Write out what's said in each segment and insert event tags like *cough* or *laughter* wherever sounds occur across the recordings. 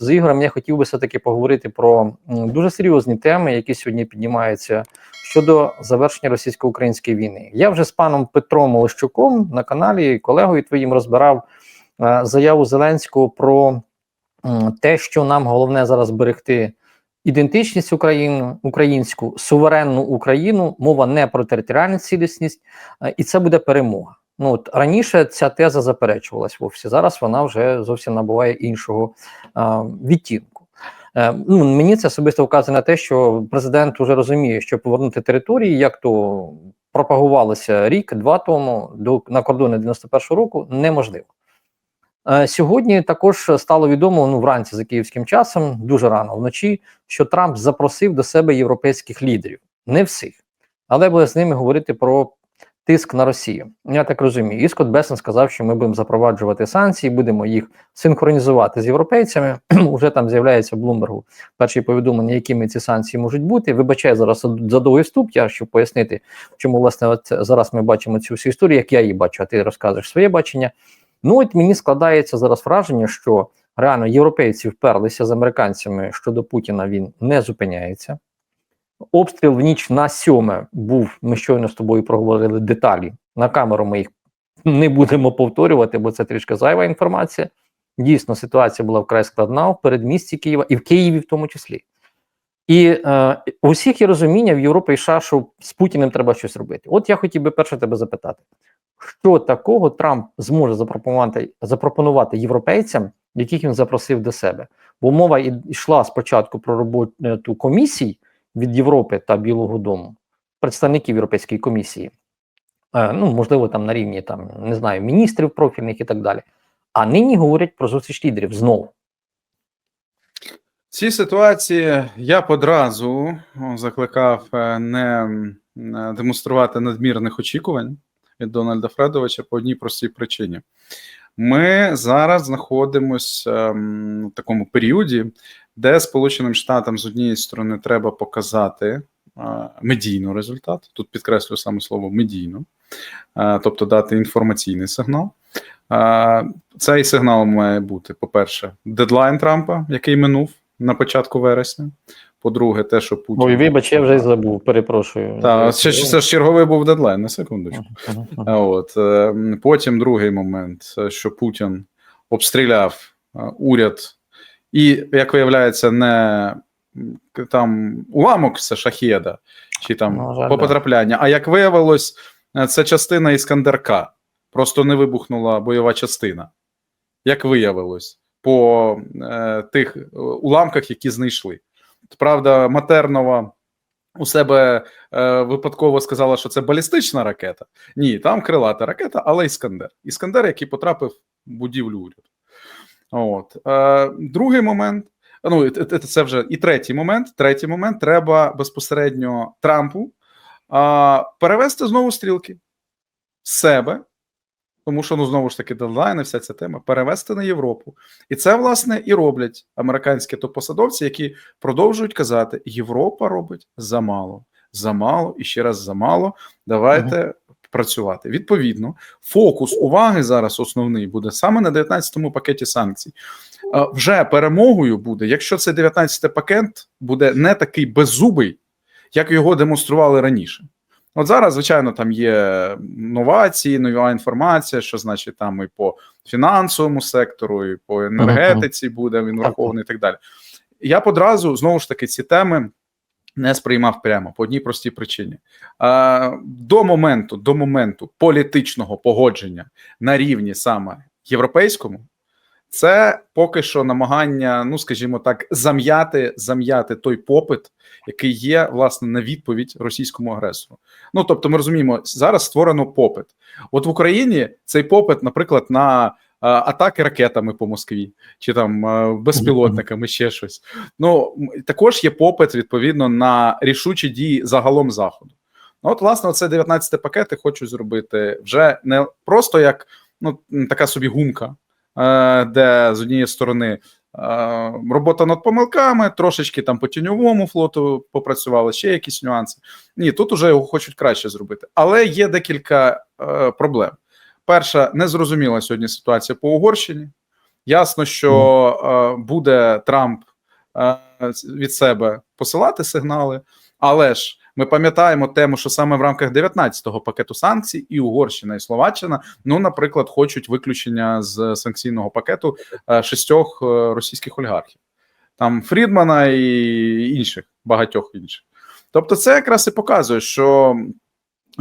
з Ігорем я хотів би все-таки поговорити про дуже серйозні теми, які сьогодні піднімаються щодо завершення російсько-української війни. Я вже з паном Петром Олещуком на каналі колегою твоїм розбирав е, заяву Зеленського про те, що нам головне зараз берегти ідентичність України, українську, суверенну Україну, мова не про територіальну цілісність, е, і це буде перемога. Ну от раніше ця теза заперечувалась вовсі. Зараз вона вже зовсім набуває іншого а, відтінку. Е, ну, мені це особисто вказує на те, що президент вже розуміє, що повернути території, як то пропагувалося рік-два тому до на кордони 91-го року, неможливо. Е, Сьогодні також стало відомо ну вранці за київським часом, дуже рано вночі, що Трамп запросив до себе європейських лідерів, не всіх, але буде з ними говорити про тиск на Росію. Я так розумію. І Скотт Бесен сказав, що ми будемо запроваджувати санкції, будемо їх синхронізувати з європейцями. *clears throat* Уже там з'являється в Блумбергу перші повідомлення, якими ці санкції можуть бути. Вибачаю зараз за довгий вступ, я щоб пояснити, чому власне от зараз ми бачимо цю всю історію, як я її бачу, а ти розказуєш своє бачення. Ну от мені складається зараз враження, що реально європейці вперлися з американцями щодо Путіна. Він не зупиняється. Обстріл в ніч на сьоме був. Ми щойно з тобою проговорили деталі. На камеру ми їх не будемо повторювати, бо це трішки зайва інформація. Дійсно, ситуація була вкрай складна в передмісті Києва і в Києві в тому числі. І е, у є розуміння в Європі і США, що з Путіним треба щось робити. От я хотів би перше тебе запитати, що такого Трамп зможе запропонувати запропонувати європейцям, яких він запросив до себе? Бо мова йшла спочатку про роботу комісій від Європи та Білого Дому, представників Європейської комісії, е, ну можливо, там на рівні там не знаю, міністрів профільних і так далі. А нині говорять про зустріч лідерів знову. В цій ситуації я б одразу закликав е, не е, демонструвати надмірних очікувань від Дональда Фредовича по одній простій причині. Ми зараз знаходимося ем, в такому періоді, де Сполученим Штатам з однієї сторони треба показати медійно результат. Тут підкреслю саме слово медійно, тобто дати інформаційний сигнал. Цей сигнал має бути, по-перше, дедлайн Трампа, який минув на початку вересня. По-друге, те, що Путін. Ой, вибач, я вже й забув, перепрошую. Так, це, ж- це ж черговий був дедлайн, на секундочку. Мгм, мгм. А От е, потім другий момент, е, що Путін обстріляв е, уряд, і як виявляється, не там уламок це шахеда, чи там жаль, по да. потрапляння. А як виявилось, е, це частина Іскандерка. Просто не вибухнула бойова частина. Як виявилось, по е, тих е, уламках, які знайшли. Правда, Матернова у себе е, випадково сказала, що це балістична ракета. Ні, там крилата ракета, але Іскандер. Іскандер, який потрапив в будівлю уряду. От. Е, другий момент. Ну, і це вже і третій момент. Третій момент треба безпосередньо Трампу е, перевести знову стрілки з себе, тому що ну знову ж таки дедлайни, вся ця тема, перевести на Європу. І це, власне, і роблять американські топ-посадовці, які продовжують казати: Європа робить замало, замало і ще раз замало. Давайте працювати. Відповідно, фокус уваги зараз основний буде саме на 19-му пакеті санкцій. Вже перемогою буде, якщо цей 19-й пакет буде не такий беззубий, як його демонстрували раніше. От зараз, звичайно, там є новації, нова інформація, що значить там і по фінансовому сектору, і по енергетиці буде він врахований і так далі. Я б одразу знову ж таки ці теми не сприймав прямо по одній простій причині. До моменту, до моменту політичного погодження на рівні саме європейському, це поки що намагання, ну скажімо так, зам'яти зам'яти той попит, який є власне на відповідь російському агресору. Ну тобто, ми розуміємо, зараз створено попит. От в Україні цей попит, наприклад, на атаки ракетами по Москві, чи там безпілотниками, ще щось. Ну також є попит відповідно на рішучі дії загалом заходу. Ну, от, власне, це 19 пакет я хочу зробити вже не просто як ну така собі гумка, е, де з однієї сторони е, робота над помилками, трошечки там по тіньовому флоту попрацювали, ще якісь нюанси. Ні, тут уже його хочуть краще зробити. Але є декілька е, проблем. Перша, незрозуміла сьогодні ситуація по Угорщині. Ясно, що е, буде Трамп е, від себе посилати сигнали, але ж ми пам'ятаємо тему, що саме в рамках 19-го пакету санкцій і Угорщина і Словаччина, ну, наприклад, хочуть виключення з санкційного пакету е, шістьох е, російських олігархів, там Фрідмана і інших багатьох інших. Тобто, це якраз і показує, що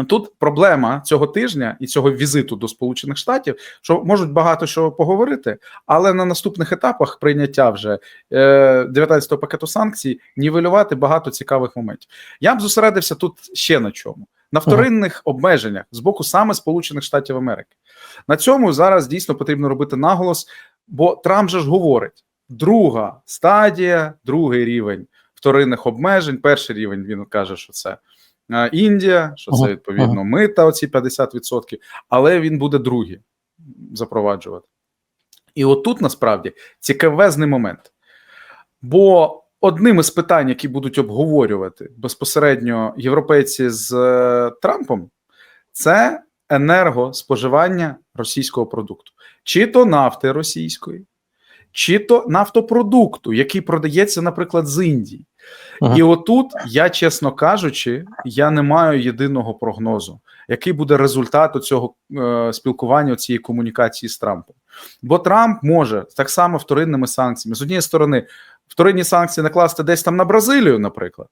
тут проблема цього тижня і цього візиту до Сполучених Штатів, що можуть багато що поговорити, але на наступних етапах прийняття вже е, 19-го пакету санкцій нівелювати багато цікавих моментів. Я б зосередився тут ще на чому: на вторинних обмеженнях з боку саме Сполучених Штатів Америки. На цьому зараз дійсно потрібно робити наголос, бо Трамп же ж говорить: друга стадія, другий рівень вторинних обмежень. Перший рівень він каже, що це е, Індія, що це відповідно мита, оці 50%, але він буде другий запроваджувати. І отут насправді цікавезний момент. Бо одним із питань, які будуть обговорювати безпосередньо європейці з е, Трампом, це енергоспоживання російського продукту, чи то нафти російської, чи то нафтопродукту, який продається, наприклад, з Індії. Ага. І отут, я чесно кажучи, я не маю єдиного прогнозу, який буде результат цього е, спілкування, цієї комунікації з Трампом. Бо Трамп може так само вторинними санкціями з однієї сторони, вторинні санкції накласти десь там на Бразилію, наприклад,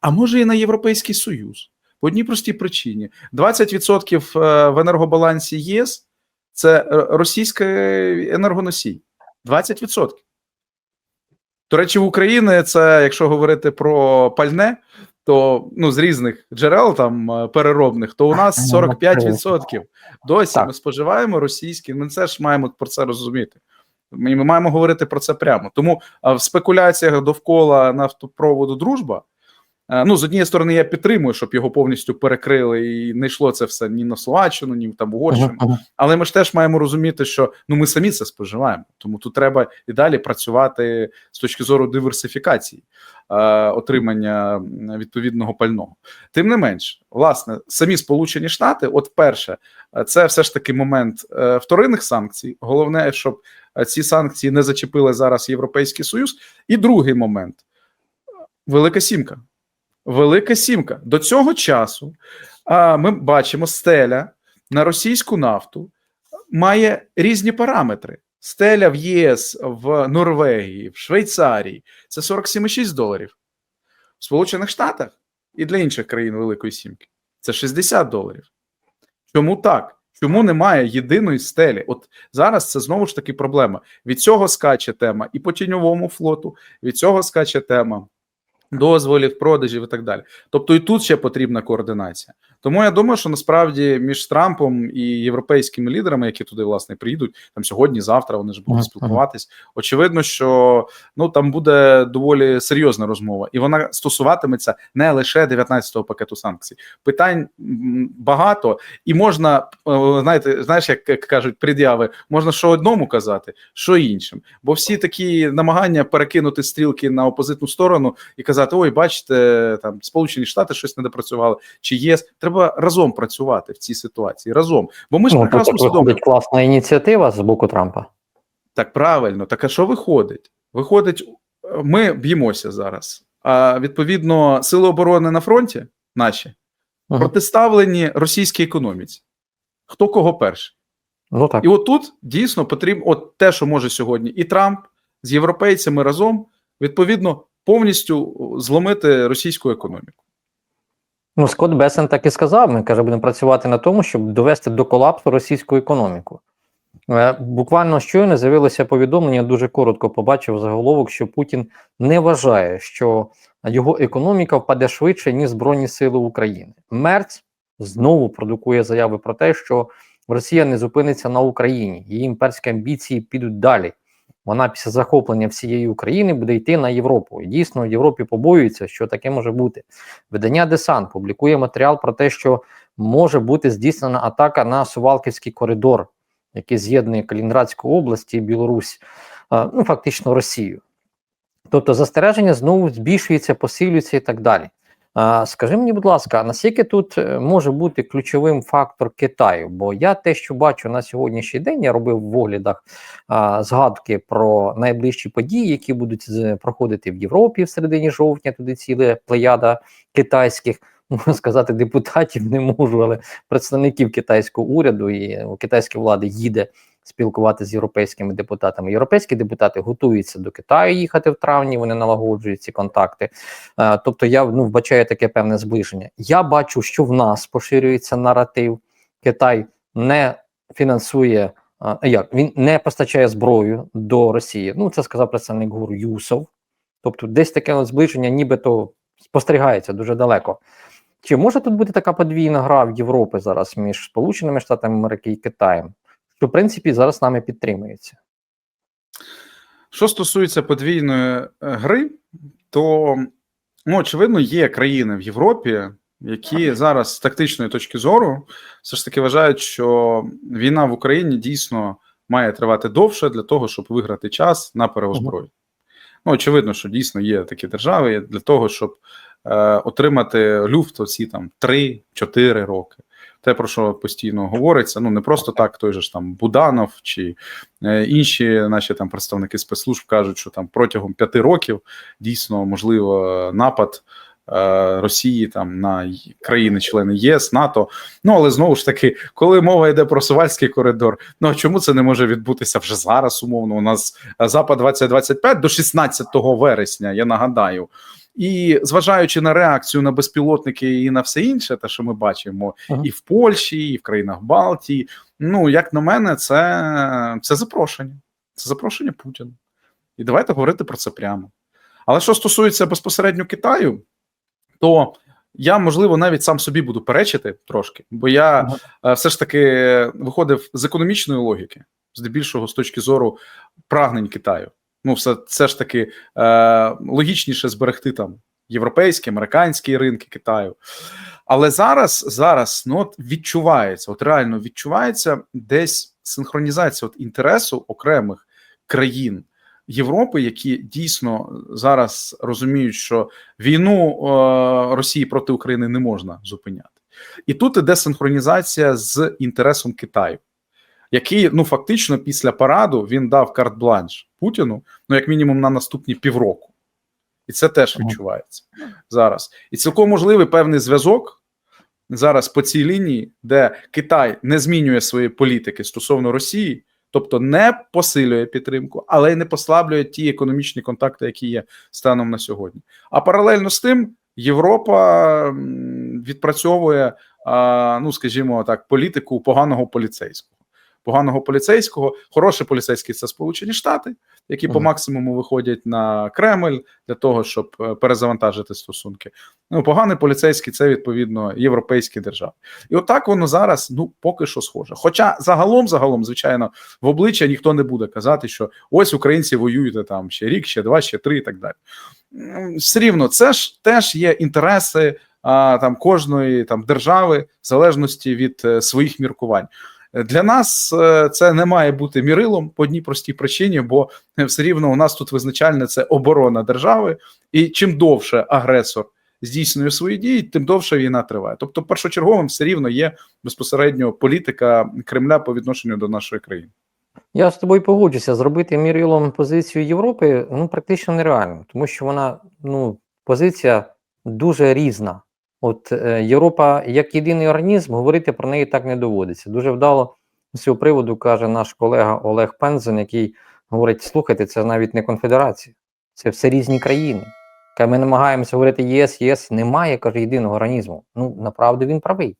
а може і на Європейський Союз. По одній простій причині: 20% е, в енергобалансі ЄС це е, російський енергоносій. 20%. До речі, в Україні це, якщо говорити про пальне, то ну з різних джерел там е, переробних, то у нас 45%. Досі Так. ми споживаємо російські. Ми це ж маємо про це розуміти. Ми, ми маємо говорити про це прямо. Тому в спекуляціях довкола нафтопроводу дружба. Е, Ну, з однієї сторони, я підтримую, щоб його повністю перекрили, і не йшло це все ні на Словаччину, ні там в Угорщину. Але ми ж теж маємо розуміти, що ну ми самі це споживаємо. Тому тут треба і далі працювати з точки зору диверсифікації е, отримання відповідного пального. Тим не менш, власне, самі Сполучені Штати, от перше, е, це все ж таки момент е, вторинних санкцій. Головне, щоб ці санкції не зачепили зараз Європейський Союз. І другий момент Велика Сімка. Велика Сімка. До цього часу а, ми бачимо стеля на російську нафту має різні параметри. Стеля в ЄС, в Норвегії, в Швейцарії це 47,6 доларів. В Сполучених Штатах і для інших країн Великої Сімки це 60 доларів. Чому так? Чому немає єдиної стелі? От зараз це знову ж таки проблема. Від цього скаче тема і по тіньовому флоту, від цього скаче тема дозволів, продажів і так далі. Тобто і тут ще потрібна координація. Тому я думаю, що насправді між Трампом і європейськими лідерами, які туди власне приїдуть там сьогодні, завтра вони ж будуть спілкуватись. Очевидно, що ну там буде доволі серйозна розмова, і вона стосуватиметься не лише 19-го пакету санкцій. Питань багато, і можна е, знаєте, знаєш, як кажуть, пред'яви, можна що одному казати, що іншим. Бо всі такі намагання перекинути стрілки на опозитну сторону і казати: ой, бачите, там Сполучені Штати щось не допрацювали, чи ЄС. Треба разом працювати в цій ситуації. Разом. Бо ми ж Ну, прекрасно так класна ініціатива з боку Трампа. Так правильно, так а що виходить? Виходить, ми б'ємося зараз. А відповідно, сили оборони на фронті наші Ага. протиставлені російській економіці. Хто кого перший? Ну так. І отут дійсно потрібно, от те, що може сьогодні, і Трамп з європейцями разом, відповідно, повністю зломити російську економіку. Ну, Скотт Бесен так і сказав. Ми каже, будемо працювати на тому, щоб довести до колапсу російську економіку. Е, Буквально щойно з'явилося повідомлення, дуже коротко побачив заголовок, що Путін не вважає, що його економіка впаде швидше, ніж Збройні Сили України. Мерц знову продукує заяви про те, що Росія не зупиниться на Україні, її імперські амбіції підуть далі. Вона після захоплення всієї України буде йти на Європу. І дійсно, в Європі побоюються, що таке може бути. Видання Десант публікує матеріал про те, що може бути здійснена атака на Сувалківський коридор, який з'єднує Калінінградську область і Білорусь, ну фактично Росію. Тобто застереження знову збільшується, посилюється і так далі. Скажи мені, будь ласка, наскільки тут е, може бути ключовим фактор Китаю? Бо я те, що бачу на сьогоднішній день, я робив в оглядах згадки про найближчі події, які будуть проходити в Європі в середині жовтня. Туди ціле плеяда китайських. *laughs* Можна сказати, депутатів не можу, але представників китайського уряду і китайської влади їде спілкуватися з європейськими депутатами. Європейські депутати готуються до Китаю їхати в травні. Вони налагоджують ці контакти. Е, тобто, я ну вбачаю таке певне зближення. Я бачу, що в нас поширюється наратив. Китай не фінансує. е, Як він не постачає зброю до Росії? Ну це сказав представник ГУР Юсов. Тобто, десь таке зближення, нібито спостерігається дуже далеко. Чи може тут бути така подвійна гра в Європі зараз між Сполученими Штатами Америки і Китаєм, що в принципі зараз нами підтримується? Що стосується подвійної е, гри, то ну, очевидно є країни в Європі, які зараз з тактичної точки зору все ж таки вважають, що війна в Україні дійсно має тривати довше для того, щоб виграти час на переозброєння. Ну, очевидно, що дійсно є такі держави для того, щоб е, отримати люфт оці там 3-4 роки. Те, про що постійно говориться, ну не просто так, той же ж там Буданов чи е, інші наші там представники спецслужб кажуть, що там протягом п'яти років дійсно можливо напад е, Росії там на країни-члени ЄС, НАТО. Ну але знову ж таки, коли мова йде про Сувальський коридор, ну а чому це не може відбутися вже зараз? Умовно, у нас е, запад 2025 до 16 вересня, я нагадаю. І зважаючи на реакцію на безпілотники і на все інше, те, що ми бачимо, Ага. і в Польщі, і в країнах Балтії, ну як на мене, це, це запрошення. Це запрошення Путіна. І давайте говорити про це прямо. Але що стосується безпосередньо Китаю, то я, можливо, навіть сам собі буду перечити трошки, бо я Ага. е, все ж таки виходив з економічної логіки, здебільшого з точки зору прагнень Китаю. Ну, все це ж таки е, логічніше зберегти там європейські, американські ринки Китаю. Але зараз, зараз ну, от відчувається, от реально відчувається десь синхронізація от інтересу окремих країн Європи, які дійсно зараз розуміють, що війну е, Росії проти України не можна зупиняти. І тут іде синхронізація з інтересом Китаю, який ну фактично після параду він дав карт-бланш Путіну, ну як мінімум на наступні півроку. І це теж відчувається зараз. І цілком можливий певний зв'язок зараз по цій лінії, де Китай не змінює свої політики стосовно Росії, тобто не посилює підтримку, але й не послаблює ті економічні контакти, які є станом на сьогодні. А паралельно з тим, Європа відпрацьовує, ну скажімо так, політику поганого поліцейського. Поганого поліцейського, хороший поліцейський це Сполучені Штати, які по максимуму виходять на Кремль для того, щоб е, перезавантажити стосунки. Ну, поганий поліцейський це відповідно європейські держави. І отак воно зараз ну поки що схоже. Хоча загалом, загалом, звичайно, в обличчя ніхто не буде казати, що ось українці воюєте там ще рік, ще два, ще три і так далі. Все рівно, це ж теж є інтереси а, там кожної там держави в залежності від е, своїх міркувань. Для нас е, це не має бути мірилом по одній простій причині, бо все рівно у нас тут визначальне це оборона держави, і чим довше агресор здійснює свої дії, тим довше війна триває. Тобто, першочерговим все рівно є безпосередньо політика Кремля по відношенню до нашої країни. Я з тобою погоджуся, зробити мірилом позицію Європи ну практично нереально, тому що вона ну позиція дуже різна. От е, Європа як єдиний організм, говорити про неї так не доводиться. Дуже вдало з цього приводу каже наш колега Олег Пензен, який говорить: слухайте, це навіть не конфедерація, це все різні країни. Ми намагаємося говорити ЄС, ЄС немає, каже, єдиного організму. Ну направду він правий.